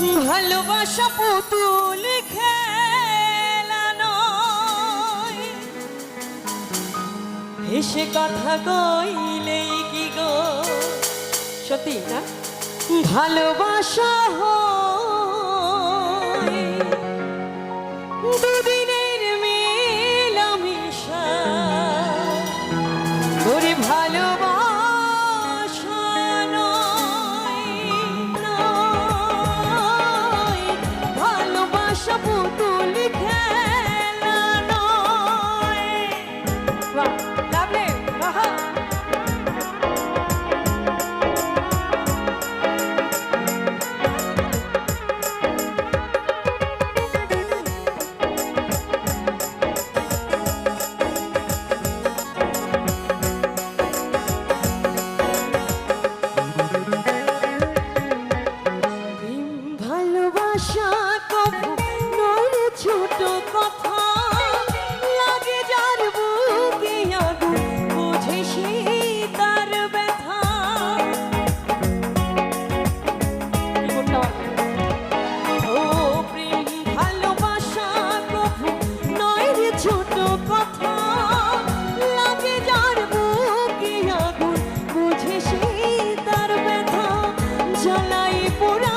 ভালোবাসা পুতুল খেলানো। হেসে কথা কইলেই কি গো? সত্যি না? ভালোবাসা হয় বাহ, ছোট কথা লাগে যার বুকে আগুন বুঝে তার ব্যথা জ্বালাই পোড়া